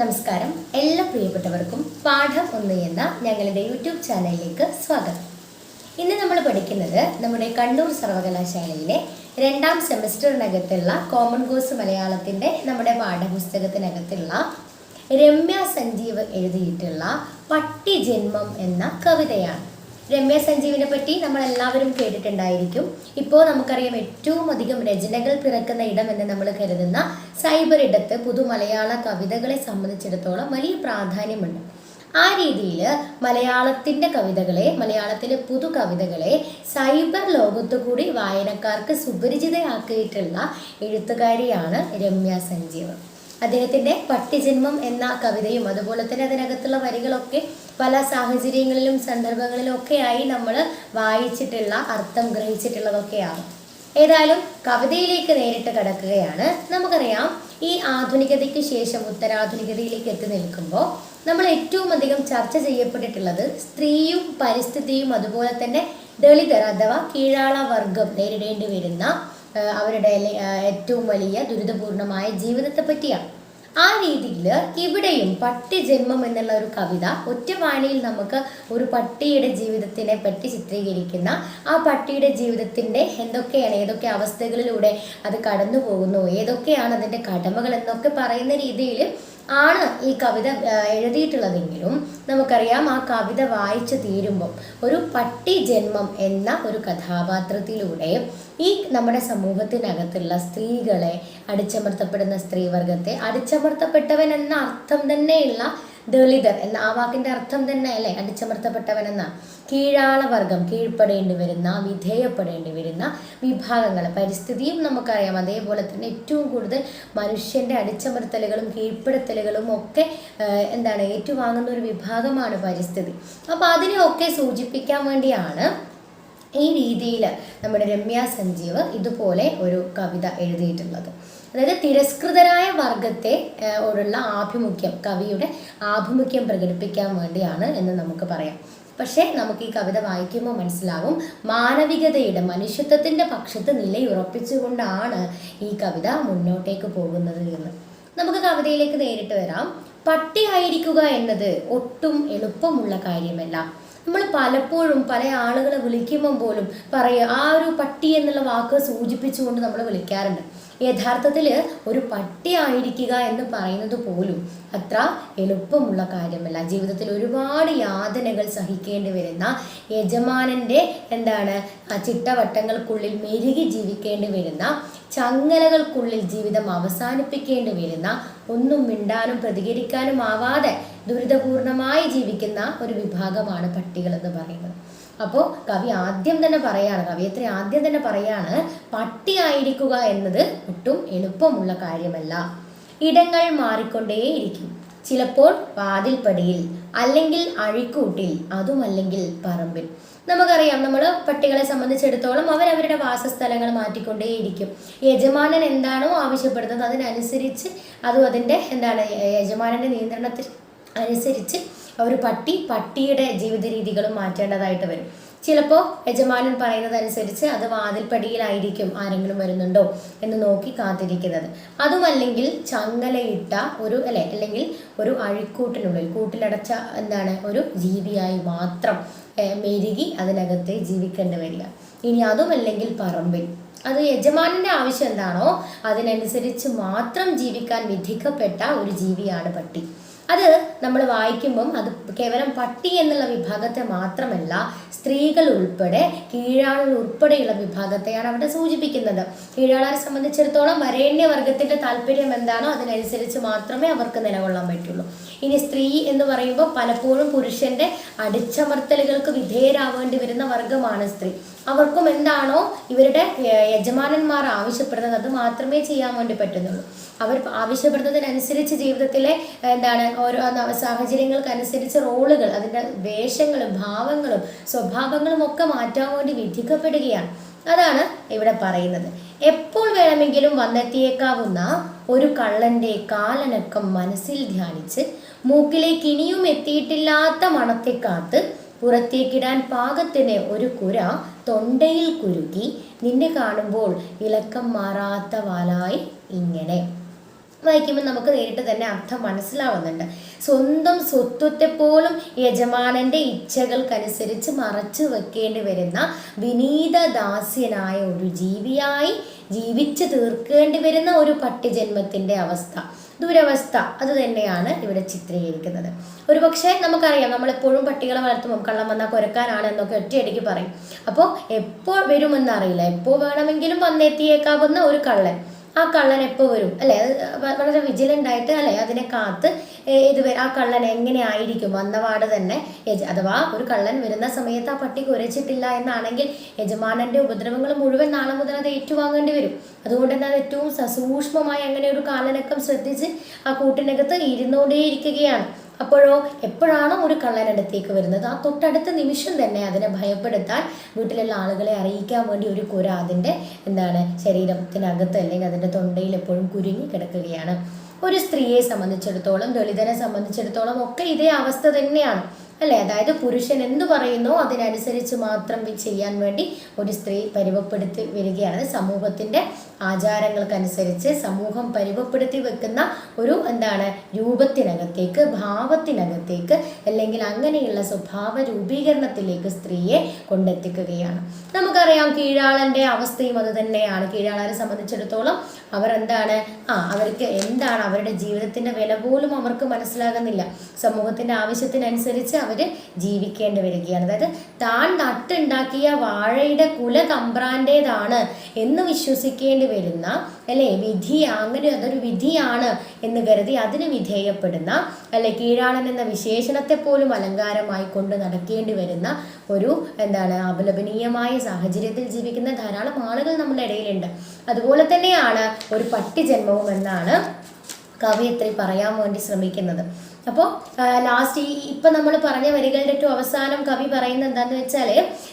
നമസ്കാരം. എല്ലാ പ്രിയപ്പെട്ടവർക്കും പാഠം ഒന്ന് എന്ന ഞങ്ങളുടെ യൂട്യൂബ് ചാനലിലേക്ക് സ്വാഗതം. ഇന്ന് നമ്മൾ പഠിക്കുന്നത് നമ്മുടെ കണ്ണൂർ സർവകലാശാലയിലെ രണ്ടാം സെമസ്റ്ററിനകത്തുള്ള കോമൺ കോഴ്സ് മലയാളത്തിന്റെ നമ്മുടെ പാഠപുസ്തകത്തിനകത്തുള്ള രമ്യ സഞ്ജീവ് എഴുതിയിട്ടുള്ള പട്ടിജന്മം എന്ന കവിതയാണ്. രമ്യ സഞ്ജീവിനെ പറ്റി നമ്മൾ എല്ലാവരും കേട്ടിട്ടുണ്ടായിരിക്കും. ഇപ്പോൾ നമുക്കറിയാം ഏറ്റവും അധികം രചനകൾ പിറക്കുന്ന ഇടം എന്ന് നമ്മൾ കരുതുന്ന സൈബർ ഇടത്ത് പുതു മലയാള കവിതകളെ സംബന്ധിച്ചിടത്തോളം വലിയ പ്രാധാന്യമുണ്ട്. ആ രീതിയിൽ മലയാളത്തിന്റെ കവിതകളെ മലയാളത്തിലെ പുതു കവിതകളെ സൈബർ ലോകത്തു കൂടി വായനക്കാർക്ക് സുപരിചിതയാക്കിയിട്ടുള്ള എഴുത്തുകാരിയാണ് രമ്യ സഞ്ജീവ്. അദ്ദേഹത്തിന്റെ പട്ടിജന്മം എന്ന കവിതയും അതുപോലെ തന്നെ അതിനകത്തുള്ള വരികളൊക്കെ പല സാഹചര്യങ്ങളിലും സന്ദർഭങ്ങളിലും ഒക്കെയായി നമ്മൾ വായിച്ചിട്ടുള്ള അർത്ഥം ഗ്രഹിച്ചിട്ടുള്ളതൊക്കെയാണ്. ഏതായാലും കവിതയിലേക്ക് നേരിട്ട് കടക്കുകയാണ്. നമുക്കറിയാം ഈ ആധുനികതയ്ക്ക് ശേഷം ഉത്തരാധുനികതയിലേക്ക് എത്തി നിൽക്കുമ്പോൾ നമ്മൾ ഏറ്റവും അധികം ചർച്ച ചെയ്യപ്പെട്ടിട്ടുള്ളത് സ്ത്രീയും പരിസ്ഥിതിയും അതുപോലെ തന്നെ ദളിതർ അഥവാ കീഴാള വർഗം നേരിടേണ്ടി വരുന്ന അവരുടെ ഏറ്റവും വലിയ ദുരിതപൂർണമായ ജീവിതത്തെ പറ്റിയാണ്. ആ രീതിയിൽ ഇവിടെയും പട്ടി ജന്മം എന്നുള്ള ഒരു കവിത ഒറ്റവാണിയിൽ നമുക്ക് ഒരു പട്ടിയുടെ ജീവിതത്തിനെ പറ്റി ചിത്രീകരിക്കുന്ന ആ പട്ടിയുടെ ജീവിതത്തിന്റെ എന്തൊക്കെയാണ് ഏതൊക്കെ അവസ്ഥകളിലൂടെ അത് കടന്നു പോകുന്നു ഏതൊക്കെയാണ് അതിന്റെ കടമകൾ എന്നൊക്കെ പറയുന്ന രീതിയിൽ ആണ് ഈ കവിത എഴുതിയിട്ടുള്ളതെങ്കിലും നമുക്കറിയാം ആ കവിത വായിച്ചു തീരുമ്പം ഒരു പട്ടി ജന്മം എന്ന ഒരു കഥാപാത്രത്തിലൂടെ ഈ നമ്മുടെ സമൂഹത്തിനകത്തുള്ള സ്ത്രീകളെ അടിച്ചമർത്തപ്പെടുന്ന സ്ത്രീവർഗത്തെ അടിച്ചമർത്തപ്പെട്ടവൻ എന്ന അർത്ഥം തന്നെയുള്ള ദളിതർ എന്ന ആ വാക്കിന്റെ അർത്ഥം തന്നെ അല്ലേ? അടിച്ചമർത്തപ്പെട്ടവൻ എന്ന കീഴാളവർഗം കീഴ്പ്പെടേണ്ടി വരുന്ന വിധേയപ്പെടേണ്ടി വരുന്ന വിഭാഗങ്ങൾ പരിസ്ഥിതിയും നമുക്കറിയാം. അതേപോലെ തന്നെ ഏറ്റവും കൂടുതൽ മനുഷ്യന്റെ അടിച്ചമർത്തലുകളും കീഴ്പ്പെടുത്തലുകളും ഒക്കെ എന്താണ്? ഏറ്റുവാങ്ങുന്ന ഒരു വിഭാഗമാണ് പരിസ്ഥിതി. അപ്പോൾ അതിനെയൊക്കെ സൂചിപ്പിക്കാൻ വേണ്ടിയാണ് ഈ രീതിയിൽ നമ്മുടെ രമ്യ സഞ്ജീവ് ഇതുപോലെ ഒരു കവിത എഴുതിയിട്ടുള്ളത്. അതായത് തിരസ്കൃതരായ വർഗത്തെ ഉള്ള ആഭിമുഖ്യം കവിയുടെ ആഭിമുഖ്യം പ്രകടിപ്പിക്കാൻ വേണ്ടിയാണ് എന്ന് നമുക്ക് പറയാം. പക്ഷേ നമുക്ക് ഈ കവിത വായിക്കുമ്പോൾ മനസ്സിലാവും മാനവികതയുടെ മനുഷ്യത്വത്തിന്റെ പക്ഷത്ത് നിലയുറപ്പിച്ചുകൊണ്ടാണ് ഈ കവിത മുന്നോട്ടേക്ക് പോകുന്നത് എന്ന്. നമുക്ക് കവിതയിലേക്ക് നേരിട്ട് വരാം. പട്ടിയായിരിക്കുക എന്നത് ഒട്ടും എളുപ്പമുള്ള കാര്യമല്ല. നമ്മൾ പലപ്പോഴും പല ആളുകളെ വിളിക്കുമ്പോൾ പോലും പറയുക ആ ഒരു പട്ടി എന്നുള്ള വാക്ക് സൂചിപ്പിച്ചുകൊണ്ട് നമ്മൾ വിളിക്കാറുണ്ട്. യഥാർത്ഥത്തിൽ ഒരു പട്ടി ആയിരിക്കുക എന്ന് പറയുന്നത് പോലും അത്ര എളുപ്പമുള്ള കാര്യമല്ല. ജീവിതത്തിൽ ഒരുപാട് യാതനകൾ സഹിക്കേണ്ടി വരുന്ന യജമാനന്റെ എന്താണ് ചിട്ടവട്ടങ്ങൾക്കുള്ളിൽ മെരുകി ജീവിക്കേണ്ടി വരുന്ന ചങ്ങലകൾക്കുള്ളിൽ ജീവിതം അവസാനിപ്പിക്കേണ്ടി വരുന്ന ഒന്നും മിണ്ടാനും പ്രതികരിക്കാനും ആവാതെ ദുരിതപൂർണമായി ജീവിക്കുന്ന ഒരു വിഭാഗമാണ് പട്ടികൾ എന്ന് പറയുന്നത്. അപ്പോൾ കവി ആദ്യം തന്നെ പറയാണ് കവിയത്രി ആദ്യം തന്നെ പറയാണ് പട്ടിയായിരിക്കുക എന്നത് ഒട്ടും എളുപ്പമുള്ള കാര്യമല്ല. ഇടങ്ങൾ മാറിക്കൊണ്ടേയിരിക്കും ചിലപ്പോൾ വാതിൽപ്പടിയിൽ അല്ലെങ്കിൽ അഴിക്കൂട്ടിൽ അതുമല്ലെങ്കിൽ പറമ്പിൽ. നമുക്കറിയാം നമ്മൾ പട്ടികളെ സംബന്ധിച്ചിടത്തോളം അവരവരുടെ വാസസ്ഥലങ്ങൾ മാറ്റിക്കൊണ്ടേയിരിക്കും. യജമാനൻ എന്താണോ ആവശ്യപ്പെടുന്നത് അതിനനുസരിച്ച് അതും അതിന്റെ എന്താണ് യജമാനന്റെ നിയന്ത്രണത്തിൽ അനുസരിച്ച് ഒരു പട്ടി പട്ടിയുടെ ജീവിത രീതികളും മാറ്റേണ്ടതായിട്ട് വരും. ചിലപ്പോൾ യജമാനൻ പറയുന്നതനുസരിച്ച് അത് വാതിൽപ്പടിയിലായിരിക്കും ആരെങ്കിലും വരുന്നുണ്ടോ എന്ന് നോക്കി കാത്തിരിക്കുന്നത്. അതുമല്ലെങ്കിൽ ചങ്ങലയിട്ട ഒരു അല്ലെ അല്ലെങ്കിൽ ഒരു അഴിക്കൂട്ടിനുള്ളിൽ കൂട്ടിലടച്ച എന്താണ് ഒരു ജീവിയായി മാത്രം മെരുകി അതിനകത്ത് ജീവിക്കേണ്ടി വരിക. ഇനി അതുമല്ലെങ്കിൽ പറമ്പിൽ. അത് യജമാനന്റെ ആവശ്യം എന്താണോ അതിനനുസരിച്ച് മാത്രം ജീവിക്കാൻ വിധിക്കപ്പെട്ട ഒരു ജീവിയാണ് പട്ടി. അത് നമ്മൾ വായിക്കുമ്പം അത് കേവലം പട്ടി എന്നുള്ള വിഭാഗത്തെ മാത്രമല്ല സ്ത്രീകൾ ഉൾപ്പെടെ കീഴാളർ ഉൾപ്പെടെയുള്ള വിഭാഗത്തെയാണ് അവിടെ സൂചിപ്പിക്കുന്നത്. കീഴാളരെ സംബന്ധിച്ചിടത്തോളം വരേണ്യ വർഗത്തിന്റെ താല്പര്യം എന്താണോ അതിനനുസരിച്ച് മാത്രമേ അവർക്ക് നിലകൊള്ളാൻ പറ്റുള്ളൂ. ഇനി സ്ത്രീ എന്ന് പറയുമ്പോൾ പലപ്പോഴും പുരുഷന്റെ അടിച്ചമർത്തലുകൾക്ക് വിധേയരാവേണ്ടി വരുന്ന വർഗമാണ് സ്ത്രീ. അവർക്കും എന്താണോ ഇവരുടെ യജമാനന്മാർ ആവശ്യപ്പെടുന്നത് അത് മാത്രമേ ചെയ്യാൻ വേണ്ടി പറ്റുന്നുള്ളൂ. അവർ ആവശ്യപ്പെടുന്നതിനനുസരിച്ച് ജീവിതത്തിലെ എന്താണ് ഓരോ സാഹചര്യങ്ങൾക്കനുസരിച്ച് റോളുകൾ അതിന്റെ വേഷങ്ങളും ഭാവങ്ങളും സ്വഭാവങ്ങളും ഒക്കെ മാറ്റാൻ വേണ്ടി വിധിക്കപ്പെടുകയാണ്. അതാണ് ഇവിടെ പറയുന്നത്. എപ്പോൾ വേണമെങ്കിലും വന്നെത്തിയേക്കാവുന്ന ഒരു കള്ളന്റെ കാലനക്കം മനസ്സിൽ ധ്യാനിച്ച് മൂക്കിലേക്ക് ഇനിയും എത്തിയിട്ടില്ലാത്ത മണത്തെ കാത്ത് പുറത്തേക്കിടാൻ പാകത്തിന് ഒരു കുര തൊണ്ടയിൽ കുരുക്കി നിന്നെ കാണുമ്പോൾ ഇളക്കം മാറാത്ത വാലായി ഇങ്ങനെ. വായിക്കുമ്പോൾ നമുക്ക് നേരിട്ട് തന്നെ അർത്ഥം മനസ്സിലാവുന്നുണ്ട്. സ്വന്തം സ്വത്വത്തെ പോലും യജമാനന്റെ ഇച്ഛകൾക്കനുസരിച്ച് മറച്ചു വെക്കേണ്ടി വരുന്ന വിനീത ദാസ്യനായ ഒരു ജീവിയായി ജീവിച്ചു തീർക്കേണ്ടി വരുന്ന ഒരു പട്ടിജന്മത്തിന്റെ അവസ്ഥ ദുരവസ്ഥ അത് തന്നെയാണ് ഇവിടെ ചിത്രീകരിക്കുന്നത്. ഒരുപക്ഷെ നമുക്കറിയാം നമ്മളെപ്പോഴും പട്ടികളെ വളർത്തുമ്പോൾ കള്ളം വന്നാൽ കുരക്കാനാണ് എന്നൊക്കെ ഒറ്റയടിക്ക് പറയും. അപ്പോൾ എപ്പോൾ വരുമെന്ന് അറിയില്ല. എപ്പോൾ വേണമെങ്കിലും വന്നെത്തിയേക്കാവുന്ന ഒരു കള്ളൻ. ആ കള്ളൻ എപ്പോൾ വരും? അല്ലേ? വളരെ വിജിലന്റ് ആയിട്ട് അല്ലേ? അതിനെ കാത്ത് ഇത് ആ കള്ളൻ എങ്ങനെയായിരിക്കും വന്നപാട് തന്നെ അഥവാ ഒരു കള്ളൻ വരുന്ന സമയത്ത് ആ പട്ടി കുരച്ചിട്ടില്ല എന്നാണെങ്കിൽ യജമാനന്റെ ഉപദ്രവങ്ങൾ മുഴുവൻ നാളെ മുതൽ അത് ഏറ്റുവാങ്ങേണ്ടി വരും. അതുകൊണ്ട് തന്നെ അത് ഏറ്റവും സസൂക്ഷ്മമായി അങ്ങനെ ഒരു കാലനക്കം ശ്രദ്ധിച്ച് ആ കൂട്ടിനകത്ത് ഇരുന്നുകൊണ്ടേയിരിക്കുകയാണ് അപ്പോഴോ എപ്പോഴാണോ ഒരു കള്ളനടുത്തേക്ക് വരുന്നത് ആ തൊട്ടടുത്ത നിമിഷം തന്നെ അതിനെ ഭയപ്പെടുത്താൻ വീട്ടിലുള്ള ആളുകളെ അറിയിക്കാൻ വേണ്ടി ഒരു കുര അതിന്റെ എന്താണ് ശരീരത്തിനകത്ത് അല്ലെങ്കിൽ അതിന്റെ തൊണ്ടയിൽ എപ്പോഴും കുരുങ്ങി കിടക്കുകയാണ്. ഒരു സ്ത്രീയെ സംബന്ധിച്ചിടത്തോളം ദളിതനെ സംബന്ധിച്ചിടത്തോളം ഒക്കെ ഇതേ അവസ്ഥ തന്നെയാണ്. അല്ലേ? അതായത് പുരുഷൻ എന്തു പറയുന്നോ അതിനനുസരിച്ച് മാത്രം ചെയ്യാൻ വേണ്ടി ഒരു സ്ത്രീ പരിവപ്പെടുത്തി വരികയാണ്. സമൂഹത്തിന്റെ ആചാരങ്ങൾക്കനുസരിച്ച് സമൂഹം പരിവപ്പെടുത്തി വെക്കുന്ന ഒരു എന്താണ്? രൂപത്തിനകത്തേക്ക് ഭാവത്തിനകത്തേക്ക് അല്ലെങ്കിൽ അങ്ങനെയുള്ള സ്വഭാവ രൂപീകരണത്തിലേക്ക് സ്ത്രീയെ കൊണ്ടെത്തിക്കുകയാണ്. നമുക്കറിയാം കീഴാളന്റെ അവസ്ഥയും അത് തന്നെയാണ്. കീഴാളരെ സംബന്ധിച്ചിടത്തോളം അവർ എന്താണ്? ആ അവർക്ക് എന്താണ്? അവരുടെ ജീവിതത്തിന്റെ വില പോലും അവർക്ക് മനസ്സിലാകുന്നില്ല. സമൂഹത്തിന്റെ ആവശ്യത്തിനനുസരിച്ച് അവർ ജീവിക്കേണ്ടി വരികയാണ്. അതായത് താൻ നട്ടുണ്ടാക്കിയ വാഴയുടെ കുല തമ്പ്രാന്റെതാണ് എന്ന് വിശ്വസിക്കേണ്ടി വരുന്ന അല്ലെ? വിധി അങ്ങനെ അതൊരു വിധിയാണ് എന്ന് കരുതി അതിന് വിധേയപ്പെടുന്ന അല്ലെ? കീഴാളൻ എന്ന വിശേഷണത്തെ പോലും അലങ്കാരമായി കൊണ്ട് നടക്കേണ്ടി വരുന്ന ഒരു എന്താണ് അപലപനീയമായ സാഹചര്യത്തിൽ ജീവിക്കുന്ന ധാരാളം ആളുകൾ നമ്മുടെ ഇടയിലുണ്ട്. അതുപോലെ തന്നെയാണ് ഒരു പട്ടി ജന്മവും എന്നാണ് കവിയത്രി പറയാൻ വേണ്ടി ശ്രമിക്കുന്നത്. അപ്പോൾ ലാസ്റ്റ് ഈ ഇപ്പം നമ്മൾ പറഞ്ഞ വരികളുടെ ഏറ്റവും അവസാനം കവി പറയുന്നത് എന്താണെന്ന് വെച്ചാൽ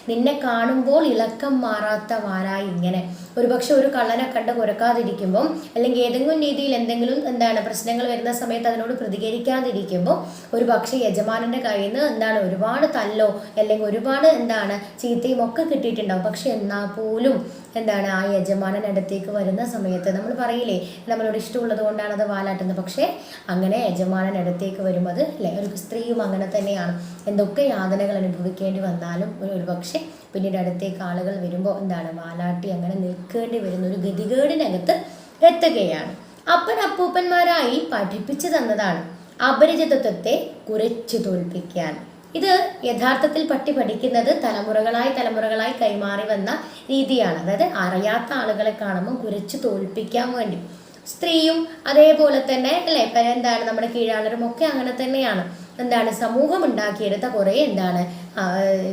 നിന്നെ കാണുമ്പോൾ ഇളക്കം മാറാത്ത വാരായി ഇങ്ങനെ. ഒരുപക്ഷെ ഒരു കള്ളനെ കണ്ട് കുരക്കാതിരിക്കുമ്പോൾ അല്ലെങ്കിൽ ഏതെങ്കിലും രീതിയിൽ എന്തെങ്കിലും എന്താണ് പ്രശ്നങ്ങൾ വരുന്ന സമയത്ത് അതിനോട് പ്രതികരിക്കാതിരിക്കുമ്പോൾ ഒരു പക്ഷേ യജമാനന്റെ കയ്യിൽ നിന്ന് എന്താണ് ഒരുപാട് തല്ലോ അല്ലെങ്കിൽ ഒരുപാട് എന്താണ് ചീത്തയും ഒക്കെ കിട്ടിയിട്ടുണ്ടാവും. പക്ഷെ എന്നാൽ പോലും എന്താണ് ആ യജമാനൻ അടുത്തേക്ക് വരുന്ന സമയത്ത് നമ്മൾ പറയില്ലേ നമ്മളോട് ഇഷ്ടമുള്ളത് കൊണ്ടാണ് അത് വാലാട്ടുന്നത്. പക്ഷേ അങ്ങനെ യജമാനൻ അടുത്തേക്ക് വരുമ്പോൾ അത് അല്ലേ ഒരു സ്ത്രീയും അങ്ങനെ തന്നെയാണ്. എന്തൊക്കെ യാതനകൾ അനുഭവിക്കേണ്ടി വന്നാലും ഒരു ഒരുപക്ഷെ പിന്നീട് അടുത്തേക്ക് ആളുകൾ വരുമ്പോൾ എന്താണ് വാലാട്ടി അങ്ങനെ നിൽക്കേണ്ടി വരുന്ന ഒരു ഗതികേടിനകത്ത് എത്തുകയാണ്. അപ്പൻ അപ്പൂപ്പന്മാരായി പഠിപ്പിച്ചു തന്നതാണ് അപരിചിതത്വത്തെ കുരച്ചു തോൽപ്പിക്കാൻ. ഇത് യഥാർത്ഥത്തിൽ പട്ടി പഠിക്കുന്നത് തലമുറകളായി തലമുറകളായി കൈമാറി വന്ന രീതിയാണ്. അതായത് അറിയാത്ത ആളുകളെ കാണുമ്പോൾ കുരച്ചു തോൽപ്പിക്കാൻ വേണ്ടി. സ്ത്രീയും അതേപോലെ തന്നെ അല്ലേ? ഇപ്പം എന്താണ് നമ്മുടെ കീഴാളരും ഒക്കെ അങ്ങനെ തന്നെയാണ്. എന്താണ് സമൂഹം ഉണ്ടാക്കിയെടുത്ത കുറേ എന്താണ്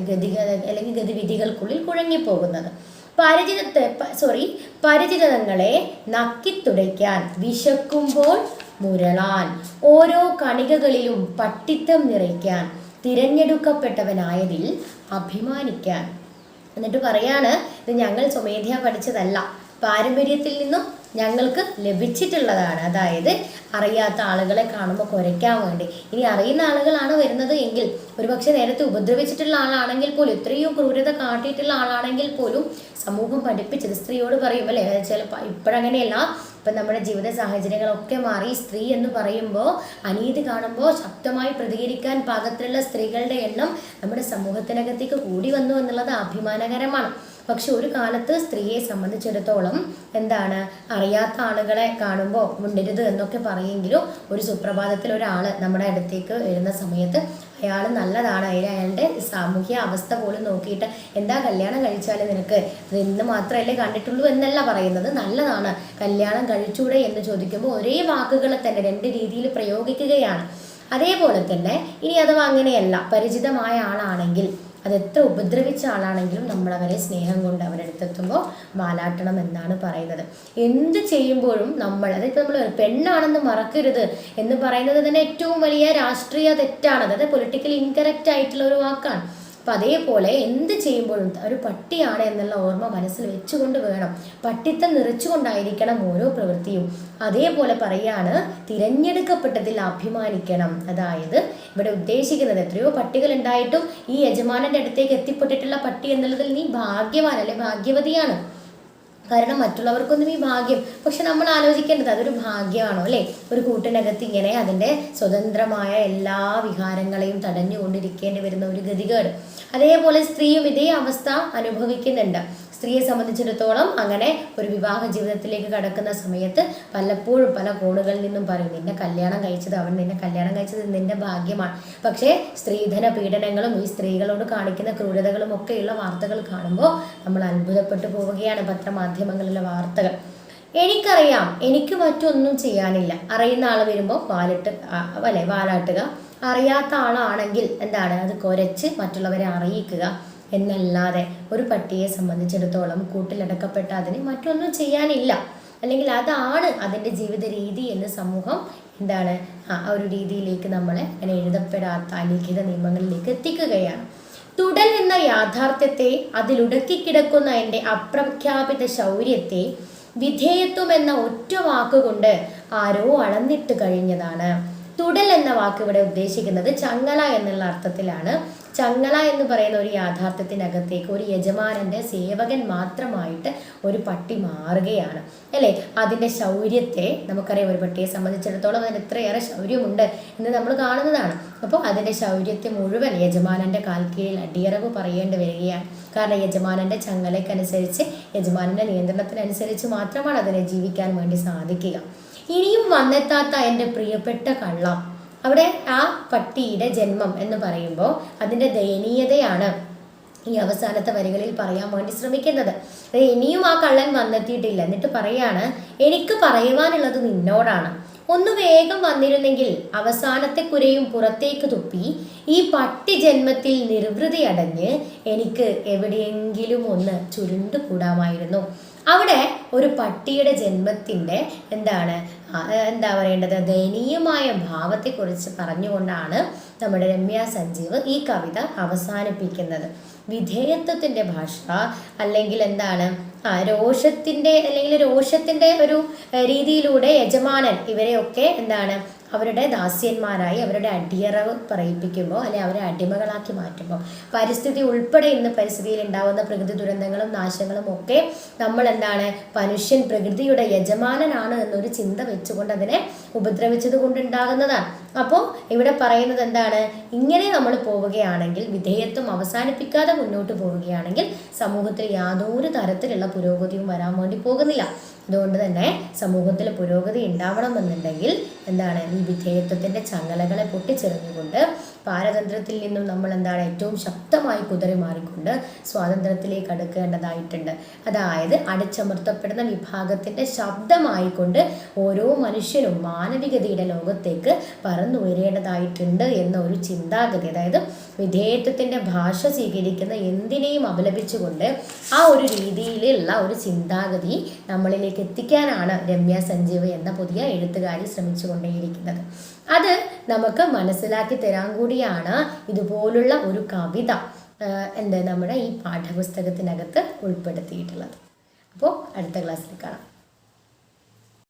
ഗതി അല്ലെങ്കിൽ ഗതിവിധികൾക്കുള്ളിൽ കുഴങ്ങിപ്പോകുന്നത്. പരിചിതത്തെ സോറി പരിചിതങ്ങളെ നക്കിത്തുടയ്ക്കാൻ വിശക്കുമ്പോൾ മുരളാൻ. ഓരോ കണികകളിലും പട്ടിത്തം നിറയ്ക്കാൻ തിരഞ്ഞെടുക്കപ്പെട്ടവനായതിൽ അഭിമാനിക്കാൻ. എന്നിട്ട് പറയാണ് ഇത് ഞങ്ങൾ സ്വമേധയാ പഠിച്ചതല്ല. പാരമ്പര്യത്തിൽ നിന്നും ഞങ്ങൾക്ക് ലഭിച്ചിട്ടുള്ളതാണ്. അതായത് അറിയാത്ത ആളുകളെ കാണുമ്പോൾ കുരയ്ക്കാൻ വേണ്ടി. ഇനി അറിയുന്ന ആളുകളാണ് വരുന്നത് എങ്കിൽ ഒരുപക്ഷെ നേരത്തെ ഉപദ്രവിച്ചിട്ടുള്ള ആളാണെങ്കിൽ പോലും എത്രയോ ക്രൂരത കാട്ടിയിട്ടുള്ള ആളാണെങ്കിൽ പോലും സമൂഹം പഠിപ്പിച്ചത് സ്ത്രീയോട് പറയും അല്ലേ? ചിലപ്പോൾ ഇപ്പോഴങ്ങനെയല്ല. ഇപ്പം നമ്മുടെ ജീവിത സാഹചര്യങ്ങളൊക്കെ മാറി സ്ത്രീ എന്ന് പറയുമ്പോൾ അനീതി കാണുമ്പോൾ ശക്തമായി പ്രതികരിക്കാൻ പാകത്തിലുള്ള സ്ത്രീകളുടെ എണ്ണം നമ്മുടെ സമൂഹത്തിനകത്തേക്ക് കൂടി വന്നു എന്നുള്ളത് അഭിമാനകരമാണ്. പക്ഷെ ഒരു കാലത്ത് സ്ത്രീയെ സംബന്ധിച്ചിടത്തോളം എന്താണ് അറിയാത്ത ആളുകളെ കാണുമ്പോൾ മുണ്ടരുത് എന്നൊക്കെ പറയുമെങ്കിലും ഒരു സുപ്രഭാതത്തിൽ ഒരാൾ നമ്മുടെ അടുത്തേക്ക് വരുന്ന സമയത്ത് അയാൾ നല്ലതാണ് അതിൽ അയാളുടെ സാമൂഹ്യ അവസ്ഥ പോലും നോക്കിയിട്ട് എന്താ കല്യാണം കഴിച്ചാൽ നിനക്ക്? ഇന്ന് മാത്രമല്ലേ കണ്ടിട്ടുള്ളൂ എന്നല്ല പറയുന്നത്. നല്ലതാണ്. കല്യാണം കഴിച്ചൂടെ എന്ന് ചോദിക്കുമ്പോൾ ഒരേ വാക്കുകൾ തന്നെ രണ്ട് രീതിയിൽ പ്രയോഗിക്കുകയാണ്. അതേപോലെ തന്നെ ഇനി അഥവാ അങ്ങനെയല്ല. പരിചിതമായ ആളാണെങ്കിൽ അത് എത്ര ഉപദ്രവിച്ച ആളാണെങ്കിലും നമ്മൾ അവരെ സ്നേഹം കൊണ്ട് അവരടുത്തെത്തുമ്പോൾ വാലാട്ടണം എന്നാണ് പറയുന്നത്. എന്ത് ചെയ്യുമ്പോഴും നമ്മൾ അതായത് നമ്മൾ പെണ്ണാണെന്ന് മറക്കരുത് എന്ന് പറയുന്നത് തന്നെ ഏറ്റവും വലിയ രാഷ്ട്രീയ തെറ്റാണ്. അതായത് പൊളിറ്റിക്കലി ഇൻകറക്റ്റ് ആയിട്ടുള്ള ഒരു വാക്കാണ്. അപ്പം അതേപോലെ എന്ത് ചെയ്യുമ്പോഴും ഒരു പട്ടിയാണ് എന്നുള്ള ഓർമ്മ മനസ്സിൽ വെച്ചുകൊണ്ട് വേണം. പട്ടിത്തം നിറച്ചുകൊണ്ടായിരിക്കണം ഓരോ പ്രവൃത്തിയും. അതേപോലെ പറയാണ് തിരഞ്ഞെടുക്കപ്പെട്ടതിൽ അഭിമാനിക്കണം. അതായത് ഇവിടെ ഉദ്ദേശിക്കുന്നത് എത്രയോ പട്ടികൾ ഉണ്ടായിട്ടും ഈ യജമാനന്റെ അടുത്തേക്ക് എത്തിപ്പെട്ടിട്ടുള്ള പട്ടി എന്നുള്ളതിൽ നീ ഭാഗ്യവാൻ അല്ലെ ഭാഗ്യവതിയാണ്. കാരണം മറ്റുള്ളവർക്കൊന്നും ഈ ഭാഗ്യം. പക്ഷെ നമ്മൾ ആലോചിക്കേണ്ടത് അതൊരു ഭാഗ്യമാണോ അല്ലേ? ഒരു കൂട്ടിനകത്ത് ഇങ്ങനെ അതിന്റെ സ്വതന്ത്രമായ എല്ലാ വികാരങ്ങളെയും തടഞ്ഞുകൊണ്ടിരിക്കേണ്ടി വരുന്ന ഒരു ഗതികേട്. അതേപോലെ സ്ത്രീയും ഇതേ അവസ്ഥ അനുഭവിക്കുന്നുണ്ട്. സ്ത്രീയെ സംബന്ധിച്ചിടത്തോളം അങ്ങനെ ഒരു വിവാഹ ജീവിതത്തിലേക്ക് കടക്കുന്ന സമയത്ത് പലപ്പോഴും പല കോണുകളിൽ നിന്നും പറയും നിന്നെ കല്യാണം കഴിച്ചത് അവൻ നിന്നെ കല്യാണം കഴിച്ചത് നിന്റെ ഭാഗ്യമാണ്. പക്ഷേ സ്ത്രീധന പീഡനങ്ങളും ഈ സ്ത്രീകളോട് കാണിക്കുന്ന ക്രൂരതകളും ഒക്കെയുള്ള വാർത്തകൾ കാണുമ്പോൾ നമ്മൾ അത്ഭുതപ്പെട്ടു പോവുകയാണ് പത്രമാധ്യമങ്ങളിലെ വാർത്തകൾ. എനിക്കറിയാം എനിക്ക് മറ്റൊന്നും ചെയ്യാനില്ല. അറിയുന്ന ആൾ വരുമ്പോൾ വാലിട്ട് അല്ലെ വാലാട്ടുക. അറിയാത്ത ആളാണെങ്കിൽ എന്താണ്? അത് കുരച്ച് മറ്റുള്ളവരെ അറിയിക്കുക. എന്നല്ലാതെ ഒരു പട്ടിയെ സംബന്ധിച്ചിടത്തോളം കൂട്ടിലടക്കപ്പെട്ട അതിന് മറ്റൊന്നും ചെയ്യാനില്ല. അല്ലെങ്കിൽ അതാണ് അതിന്റെ ജീവിത രീതി എന്ന് സമൂഹം എന്താണ് ആ ഒരു രീതിയിലേക്ക് നമ്മളെ അങ്ങനെ എഴുതപ്പെടാത്ത അലിഖിത നിയമങ്ങളിലേക്ക് എത്തിക്കുകയാണ്. തുടൽ എന്ന യാഥാർത്ഥ്യത്തെ അതിലുടക്കി കിടക്കുന്ന എന്റെ അപ്രഖ്യാപിത ശൗര്യത്തെ വിധേയത്വം എന്ന ഒറ്റ വാക്കുകൊണ്ട് ആരോ അളന്നിട്ട് കഴിഞ്ഞതാണ്. തുടൽ എന്ന വാക്ക് ഇവിടെ ഉദ്ദേശിക്കുന്നത് ചങ്ങല എന്നുള്ള അർത്ഥത്തിലാണ്. ചങ്ങല എന്ന് പറയുന്ന ഒരു യാഥാർത്ഥ്യത്തിനകത്തേക്ക് ഒരു യജമാനന്റെ സേവകൻ മാത്രമായിട്ട് ഒരു പട്ടി മാറുകയാണ്. അല്ലേ? അതിന്റെ ശൗര്യത്തെ നമുക്കറിയാം ഒരു പട്ടിയെ സംബന്ധിച്ചിടത്തോളം അതിന് എത്രയേറെ ശൗര്യമുണ്ട് എന്ന് നമ്മൾ കാണുന്നതാണ്. അപ്പോൾ അതിന്റെ ശൗര്യത്തെ മുഴുവൻ യജമാനന്റെ കാൽക്കീഴിൽ അടിയറവ് പറയേണ്ടി വരികയാണ്. കാരണം യജമാനന്റെ ചങ്ങലയ്ക്കനുസരിച്ച് യജമാനന്റെ നിയന്ത്രണത്തിനനുസരിച്ച് മാത്രമാണ് അതിനെ ജീവിക്കാൻ വേണ്ടി സാധിക്കുക. ഇനിയും വന്നെത്താത്ത എന്റെ പ്രിയപ്പെട്ട കള്ളം അവിടെ ആ പട്ടിയുടെ ജന്മം എന്ന് പറയുമ്പോൾ അതിന്റെ ദയനീയതയാണ് ഈ അവസാനത്തെ വരികളിൽ പറയാൻ വേണ്ടി ശ്രമിക്കുന്നത്. ഇനിയും ആ കള്ളൻ വന്നെത്തിയിട്ടില്ല. എന്നിട്ട് പറയാണ് എനിക്ക് പറയുവാനുള്ളത് നിന്നോടാണ്. ഒന്ന് വേഗം വന്നിരുന്നെങ്കിൽ അവസാനത്തെ കുരയും പുറത്തേക്ക് തുപ്പി ഈ പട്ടി ജന്മത്തിൽ നിർവൃതി അടഞ്ഞ് എനിക്ക് എവിടെയെങ്കിലും ഒന്ന് ചുരുണ്ടു കൂടാമായിരുന്നു അവിടെ ഒരു പട്ടിയുടെ ജന്മത്തിന്റെ എന്താണ് എന്താ പറയേണ്ടത്? ദയനീയമായ ഭാവത്തെക്കുറിച്ച് പറഞ്ഞുകൊണ്ടാണ് നമ്മുടെ രമ്യ സഞ്ജീവ് ഈ കവിത അവസാനിപ്പിക്കുന്നത്. വിധേയത്വത്തിന്റെ ഭാഷ അല്ലെങ്കിൽ എന്താണ്? ആ രോഷത്തിന്റെ അല്ലെങ്കിൽ രോഷത്തിന്റെ ഒരു രീതിയിലൂടെ യജമാനൻ ഇവരെയൊക്കെ എന്താണ് അവരുടെ ദാസ്യന്മാരായി അവരുടെ അടിയറവ് പറയിപ്പിക്കുമ്പോൾ അല്ലെ അവരെ അടിമകളാക്കി മാറ്റുമ്പോൾ പരിസ്ഥിതി ഉൾപ്പെടെ ഇന്ന് പരിസ്ഥിതിയിൽ ഉണ്ടാവുന്ന പ്രകൃതി ദുരന്തങ്ങളും നാശങ്ങളും ഒക്കെ നമ്മൾ എന്താണ് മനുഷ്യൻ പ്രകൃതിയുടെ യജമാനനാണ് എന്നൊരു ചിന്ത വെച്ചുകൊണ്ട് അതിനെ ഉപദ്രവിച്ചത് കൊണ്ടുണ്ടാകുന്നതാണ് അപ്പോൾ ഇവിടെ പറയുന്നത് എന്താണ്? ഇങ്ങനെ നമ്മൾ പോവുകയാണെങ്കിൽ വിധേയത്വം അവസാനിപ്പിക്കാതെ മുന്നോട്ട് പോവുകയാണെങ്കിൽ സമൂഹത്തിൽ യാതൊരു തരത്തിലുള്ള പുരോഗതിയും വരാൻ വേണ്ടി പോകുന്നില്ല. അതുകൊണ്ട് തന്നെ സമൂഹത്തിൽ പുരോഗതി ഉണ്ടാവണമെന്നുണ്ടെങ്കിൽ എന്താണ് ഈ വിധേയത്വത്തിന്റെ ചങ്ങലകളെ പൊട്ടിച്ചെറിഞ്ഞുകൊണ്ട് പാരതന്ത്രത്തിൽ നിന്നും നമ്മൾ എന്താണ് ഏറ്റവും ശക്തമായി കുതറി മാറിക്കൊണ്ട് സ്വാതന്ത്ര്യത്തിലേക്ക് അടുക്കേണ്ടതായിട്ടുണ്ട്. അതായത് അടിച്ചമർത്തപ്പെടുന്ന വിഭാഗത്തിന്റെ ശബ്ദമായിക്കൊണ്ട് ഓരോ മനുഷ്യനും മാനവികതയുടെ ലോകത്തേക്ക് പറന്നുയരേണ്ടതായിട്ടുണ്ട് എന്ന ഒരു ചിന്താഗതി അതായത് വിധേയത്വത്തിന്റെ ഭാഷ സ്വീകരിക്കുന്ന എന്തിനേയും അപലപിച്ചുകൊണ്ട് ആ ഒരു രീതിയിലുള്ള ഒരു ചിന്താഗതി നമ്മളിലേക്ക് എത്തിക്കാനാണ് രമ്യ സഞ്ജീവ് എന്ന പുതിയ എഴുത്തുകാരി ശ്രമിച്ചുകൊണ്ടേയിരിക്കുന്നത്. അത് നമുക്ക് മനസ്സിലാക്കി തരാൻ കൂടിയാണ് ഇതുപോലുള്ള ഒരു കവിത എന്ത് നമ്മുടെ ഈ പാഠപുസ്തകത്തിനകത്ത് ഉൾപ്പെടുത്തിയിട്ടുള്ളത്. അപ്പോൾ അടുത്ത ക്ലാസ്സിൽ കാണാം.